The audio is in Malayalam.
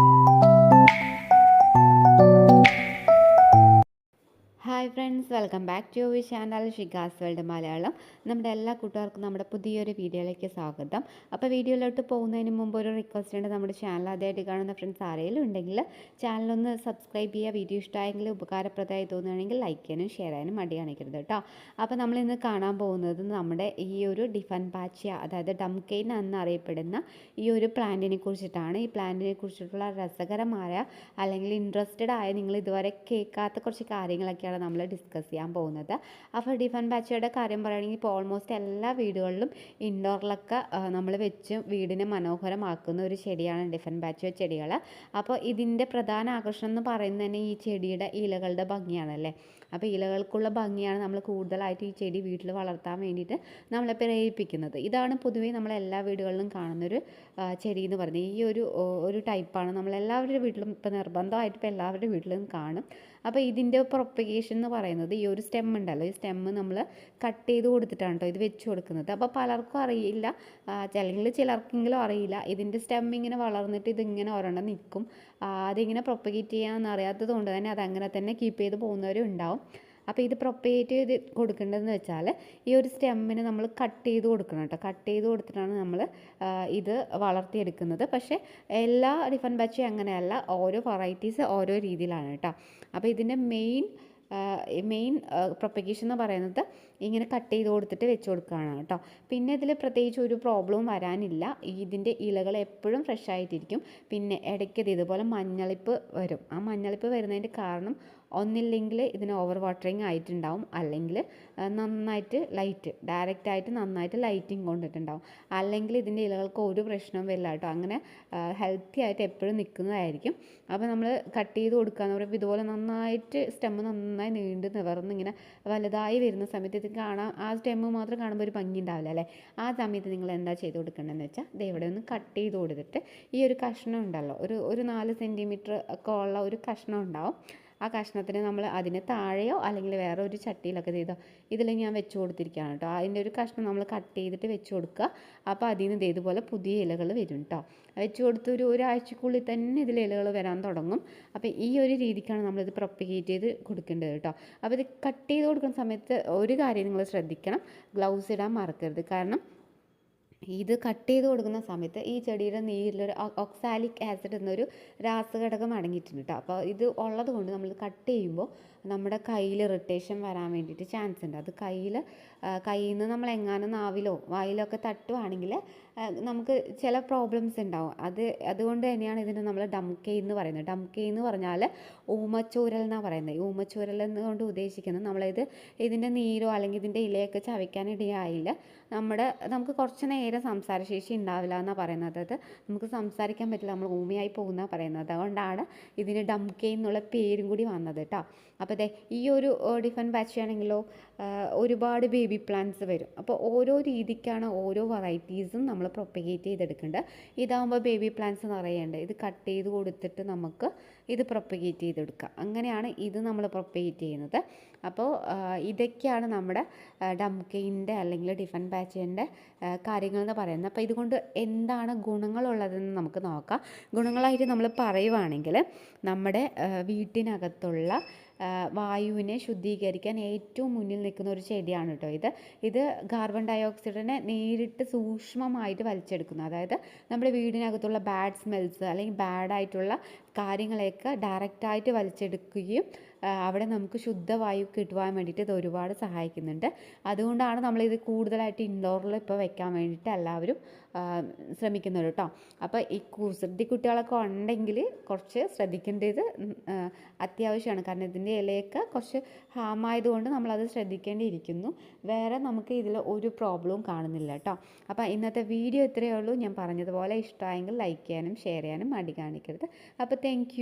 thank you hi friends welcome back to your channel Shigas world Malayalam നമ്മുടെ എല്ലാ കൂട്ടുകാർക്കും നമ്മുടെ പുതിയൊരു വീഡിയോയിലേക്ക് സ്വാഗതം. അപ്പോൾ വീഡിയോയിലോട്ട് പോകുന്നതിന് മുമ്പ് ഒരു റിക്വസ്റ്റ് ഉണ്ട്. നമ്മുടെ ചാനൽ ആദ്യമായിട്ട് കാണുന്ന ഫ്രണ്ട്സ് ആരെങ്കിലും ഉണ്ടെങ്കിൽ ചാനലൊന്ന് സബ്സ്ക്രൈബ് ചെയ്യുക. വീഡിയോ ഇഷ്ടമായെങ്കിൽ ഉപകാരപ്രദമായി തോന്നുകയാണെങ്കിൽ ലൈക്ക് ചെയ്യാനും ഷെയർ ചെയ്യാനും മടി കാണിക്കരുത് കേട്ടോ. അപ്പോൾ നമ്മൾ ഇന്ന് കാണാൻ പോകുന്നത് നമ്മുടെ ഈ ഒരു ഡിഫൻ പാച്ചിയ അതായത് ഡംകെയിൻ എന്നറിയപ്പെടുന്ന ഈ ഒരു പ്ലാന്റിനെ കുറിച്ചിട്ടാണ്. ഈ പ്ലാന്റിനെ കുറിച്ചിട്ടുള്ള രസകരമായ അല്ലെങ്കിൽ ഇൻട്രസ്റ്റഡ് ആയ നിങ്ങൾ ഇതുവരെ കേൾക്കാത്ത കുറച്ച് കാര്യങ്ങളൊക്കെയാണ് നമ്മൾ ഡിസ്കസ് ചെയ്യാൻ പോകുന്നത്. അപ്പോൾ ഡിഫൻ ബാച്ചയുടെ കാര്യം പറയുകയാണെങ്കിൽ ഇപ്പോൾ ഓൾമോസ്റ്റ് എല്ലാ വീടുകളിലും ഇൻഡോറിലൊക്കെ നമ്മൾ വെച്ച് വീടിനെ മനോഹരമാക്കുന്ന ഒരു ചെടിയാണ് ഡിഫൻ ബാച്ച് ചെടികൾ അപ്പോൾ ഇതിന്റെ പ്രധാന ആകർഷണം എന്ന് പറയുന്നത് തന്നെ ഈ ചെടിയുടെ ഇലകളുടെ ഭംഗിയാണല്ലേ? അപ്പോൾ ഇലകൾക്കുള്ള ഭംഗിയാണ് നമ്മൾ കൂടുതലായിട്ട് ഈ ചെടി വീട്ടിൽ വളർത്താൻ വേണ്ടിയിട്ട് നമ്മളെ പ്രേരിപ്പിക്കുന്നത്. ഇതാണ് പൊതുവേ നമ്മൾ എല്ലാ വീടുകളിലും കാണുന്നൊരു ചെടി എന്ന് പറയുന്നത്. ഈ ഒരു ഒരു ടൈപ്പാണ് നമ്മൾ എല്ലാവരുടെ വീട്ടിലും ഇപ്പോൾ നിർബന്ധമായിട്ട് ഇപ്പോൾ എല്ലാവരുടെ വീട്ടിലും കാണും. അപ്പോൾ ഇതിന്റെ പ്രൊപ്പഗേഷൻ എന്ന് പറയുന്നത് ഈ ഒരു സ്റ്റെം ഉണ്ടല്ലോ. ഈ സ്റ്റെമ്മ് നമ്മൾ കട്ട് ചെയ്ത് കൊടുത്തിട്ടാണ് കേട്ടോ ഇത് വെച്ച് കൊടുക്കുന്നത്. അപ്പോൾ പലർക്കും അറിയില്ല അല്ലെങ്കിൽ ചിലർക്കെങ്കിലും അറിയില്ല ഇതിന്റെ സ്റ്റെം ഇങ്ങനെ വളർന്നിട്ട് ഇതിങ്ങനെ ഒരെണ്ണം നിൽക്കും. അതിങ്ങനെ പ്രൊപ്പഗേറ്റ് ചെയ്യാമെന്ന് അറിയാത്തത് കൊണ്ട് തന്നെ അതങ്ങനെ തന്നെ കീപ്പ് ചെയ്ത് പോകുന്നവരും ഉണ്ടാവും. അപ്പോൾ ഇത് പ്രൊപ്പേറ്റ് ചെയ്ത് കൊടുക്കേണ്ടതെന്ന് വെച്ചാൽ ഈ ഒരു സ്റ്റെമ്മിന് നമ്മൾ കട്ട് ചെയ്ത് കൊടുക്കണം കേട്ടോ. കട്ട് ചെയ്ത് കൊടുത്തിട്ടാണ് നമ്മൾ ഇത് വളർത്തിയെടുക്കുന്നത്. പക്ഷേ എല്ലാ ഡിഫൻ ബാച്ചും അങ്ങനെയല്ല ഓരോ വെറൈറ്റീസ് ഓരോ രീതിയിലാണ് കേട്ടോ. അപ്പോൾ ഇതിന്റെ മെയിൻ മെയിൻ പ്രൊപ്പഗേഷൻ എന്ന് പറയുന്നത് ഇങ്ങനെ കട്ട് ചെയ്ത് കൊടുത്തിട്ട് വെച്ച് കൊടുക്കുകയാണ് കേട്ടോ. പിന്നെ ഇതിൽ പ്രത്യേകിച്ച് ഒരു പ്രോബ്ലവും വരാനില്ല. ഇതിന്റെ ഇലകൾ എപ്പോഴും ഫ്രഷ് ആയിട്ടിരിക്കും. പിന്നെ ഇടയ്ക്കത് ഇതുപോലെ മഞ്ഞളിപ്പ് വരും. ആ മഞ്ഞളിപ്പ് വരുന്നതിന്റെ കാരണം ഒന്നില്ലെങ്കിൽ ഇതിന് ഓവർ വാട്ടറിങ് ആയിട്ടുണ്ടാവും. അല്ലെങ്കിൽ നന്നായിട്ട് ലൈറ്റ് ഡയറക്റ്റ് ആയിട്ട് നന്നായിട്ട് ലൈറ്റിങ് കൊണ്ടിട്ടുണ്ടാവും. അല്ലെങ്കിൽ ഇതിന്റെ ഇലകൾക്ക് ഒരു പ്രശ്നവും വരില്ല കേട്ടോ. അങ്ങനെ ഹെൽത്തി ആയിട്ട് എപ്പോഴും നിൽക്കുന്നതായിരിക്കും. അപ്പോൾ നമ്മൾ കട്ട് ചെയ്ത് കൊടുക്കുക എന്ന് പറയുമ്പോൾ ഇതുപോലെ നന്നായിട്ട് സ്റ്റെമ്മ് നന്നായി നീണ്ട് നിവർന്ന് ഇങ്ങനെ വലുതായി വരുന്ന സമയത്ത് ഇത് കാണാൻ ആ സ്റ്റെമ്മ് മാത്രം കാണുമ്പോൾ ഒരു ഭംഗി ഉണ്ടാവില്ല അല്ലേ? ആ സമയത്ത് നിങ്ങൾ എന്താ ചെയ്ത് കൊടുക്കേണ്ടതെന്ന് വെച്ചാൽ ദേ ഇവിടെ ഒന്ന് കട്ട് ചെയ്ത് കൊടുത്തിട്ട് ഈ ഒരു കഷ്ണം ഉണ്ടല്ലോ. ഒരു ഒരു നാല് സെന്റിമീറ്റർ ഒക്കെ ഉള്ള ഒരു കഷ്ണം ഉണ്ടാവും. ആ കഷ്ണത്തിന് നമ്മൾ അതിന് താഴെയോ അല്ലെങ്കിൽ വേറെ ഒരു ചട്ടിയിലൊക്കെ ചെയ്തോ ഇതിൽ ഞാൻ വെച്ച് കൊടുത്തിരിക്കുകയാണ് കേട്ടോ. അതിന്റെ ഒരു കഷ്ണം നമ്മൾ കട്ട് ചെയ്തിട്ട് വെച്ച് കൊടുക്കുക. അപ്പോൾ അതിൽ നിന്ന് ഇതേതുപോലെ പുതിയ ഇലകൾ വരും കേട്ടോ. വെച്ച് കൊടുത്ത് ഒരു ഒരാഴ്ചക്കുള്ളിൽ തന്നെ ഇതിൽ ഇലകൾ വരാൻ തുടങ്ങും. അപ്പോൾ ഈ ഒരു രീതിക്കാണ് നമ്മളിത് പ്രൊപ്പഗേറ്റ് ചെയ്ത് കൊടുക്കേണ്ടത് കേട്ടോ. അപ്പോൾ ഇത് കട്ട് ചെയ്ത് കൊടുക്കുന്ന സമയത്ത് ഒരു കാര്യം നിങ്ങൾ ശ്രദ്ധിക്കണം. ഗ്ലൗസ് ഇടാൻ മറക്കരുത്. കാരണം ഇത് കട്ട് ചെയ്ത് കൊടുക്കുന്ന സമയത്ത് ഈ ചെടിയുടെ നീരിലൊരു ഓക്സാലിക് ആസിഡ് എന്നൊരു രാസഘടകം അടങ്ങിയിട്ടുണ്ട് കേട്ടോ അപ്പോൾ ഇത് ഉള്ളത് കൊണ്ട് നമ്മൾ കട്ട് ചെയ്യുമ്പോൾ നമ്മുടെ കയ്യിൽ ഇറിറ്റേഷൻ വരാൻ വേണ്ടിയിട്ട് ചാൻസ് ഉണ്ട്. അത് കയ്യിൽ കയ്യിൽ നിന്ന് നമ്മൾ എങ്ങാനും നാവിലോ വായിലോ ഒക്കെ തട്ടുവാണെങ്കിൽ നമുക്ക് ചില പ്രോബ്ലംസ് ഉണ്ടാവും അത് അതുകൊണ്ട് തന്നെയാണ് ഇതിന് നമ്മൾ ഡംകെ എന്ന് പറയുന്നത്. ഡംകെ എന്ന് പറഞ്ഞാൽ ഊമച്ചൂരൽ എന്നാണ് പറയുന്നത്. ഈ ഊമച്ചൂരൽ എന്നുകൊണ്ട് ഉദ്ദേശിക്കുന്നത് നമ്മളിത് ഇതിന്റെ നീരോ അല്ലെങ്കിൽ ഇതിന്റെ ഇലയൊക്കെ ചവയ്ക്കാനിടയായില്ല നമ്മുടെ നമുക്ക് കുറച്ച് നേരം സംസാരശേഷി ഉണ്ടാവില്ല എന്നാണ് പറയുന്നത്. അതായത് നമുക്ക് സംസാരിക്കാൻ പറ്റില്ല. നമ്മൾ ഊമയായി പോകുന്ന പറയുന്നത്. അതുകൊണ്ടാണ് ഇതിന് ഡംകെ എന്നുള്ള പേരും കൂടി വന്നത് കേട്ടോ അപ്പോൾ അതെ ഈ ഒരു ഡിഫൻ ബാച്ച് ആണെങ്കിലോ ഒരുപാട് ബേബി പ്ലാന്റ്സ് വരും. അപ്പോൾ ഓരോ രീതിക്കാണ് ഓരോ വെറൈറ്റീസും നമ്മൾ പ്രൊപ്പഗേറ്റ് ചെയ്തെടുക്കേണ്ടത് ഇതാകുമ്പോൾ ബേബി പ്ലാന്റ്സ് നിറയേണ്ടത് ഇത് കട്ട് ചെയ്ത് കൊടുത്തിട്ട് നമുക്ക് ഇത് പ്രൊപ്പഗേറ്റ് ചെയ്തെടുക്കാം. അങ്ങനെയാണ് ഇത് നമ്മൾ പ്രൊപ്പഗേറ്റ് ചെയ്യുന്നത്. അപ്പോൾ ഇതൊക്കെയാണ് നമ്മുടെ ഡംകെയിന്റെ അല്ലെങ്കിൽ ഡിഫൻ ബാച്ചിന്റെ കാര്യങ്ങൾ എന്ന് പറയുന്നത്. അപ്പോൾ ഇതുകൊണ്ട് എന്താണ് ഗുണങ്ങളുള്ളതെന്ന് നമുക്ക് നോക്കാം. ഗുണങ്ങളായിട്ട് നമ്മൾ പറയുവാണെങ്കിൽ നമ്മുടെ വീട്ടിനകത്തുള്ള വായുവിനെ ശുദ്ധീകരിക്കാൻ ഏറ്റവും മുന്നിൽ നിൽക്കുന്ന ഒരു ചെടിയാണ് കേട്ടോ ഇത്. ഇത് കാർബൺ ഡൈ ഓക്സൈഡിനെ നേരിട്ട് സൂക്ഷ്മമായിട്ട് വലിച്ചെടുക്കുന്നു. അതായത് നമ്മുടെ വീടിനകത്തുള്ള ബാഡ് സ്മെൽസ് അല്ലെങ്കിൽ ബാഡായിട്ടുള്ള കാര്യങ്ങളെയൊക്കെ ഡയറക്റ്റായിട്ട് വലിച്ചെടുക്കുകയും അവിടെ നമുക്ക് ശുദ്ധവായു കിട്ടുവാൻ വേണ്ടിയിട്ട് ഇത് ഒരുപാട് സഹായിക്കുന്നുണ്ട്. അതുകൊണ്ടാണ് നമ്മളിത് കൂടുതലായിട്ട് ഇൻഡോറിൽ ഇപ്പോൾ വെക്കാൻ വേണ്ടിയിട്ട് എല്ലാവരും ശ്രമിക്കുന്നത് കേട്ടോ. അപ്പോൾ ഈ കുസൃതി കുട്ടികളൊക്കെ ഉണ്ടെങ്കിൽ കുറച്ച് ശ്രദ്ധിക്കേണ്ടത് അത്യാവശ്യമാണ്. കാരണം ഇതിന്റെ ഇലയൊക്കെ കുറച്ച് ഹാമായതുകൊണ്ട് നമ്മളത് ശ്രദ്ധിക്കേണ്ടിയിരിക്കുന്നു. വേറെ നമുക്ക് ഇതിൽ ഒരു പ്രോബ്ലവും കാണുന്നില്ല കേട്ടോ. അപ്പോൾ ഇന്നത്തെ വീഡിയോ ഇത്രയേ ഉള്ളൂ. ഞാൻ പറഞ്ഞതുപോലെ ഇഷ്ടമായെങ്കിൽ ലൈക്ക് ചെയ്യാനും ഷെയർ ചെയ്യാനും മടി കാണിക്കരുത്. അപ്പോൾ താങ്ക്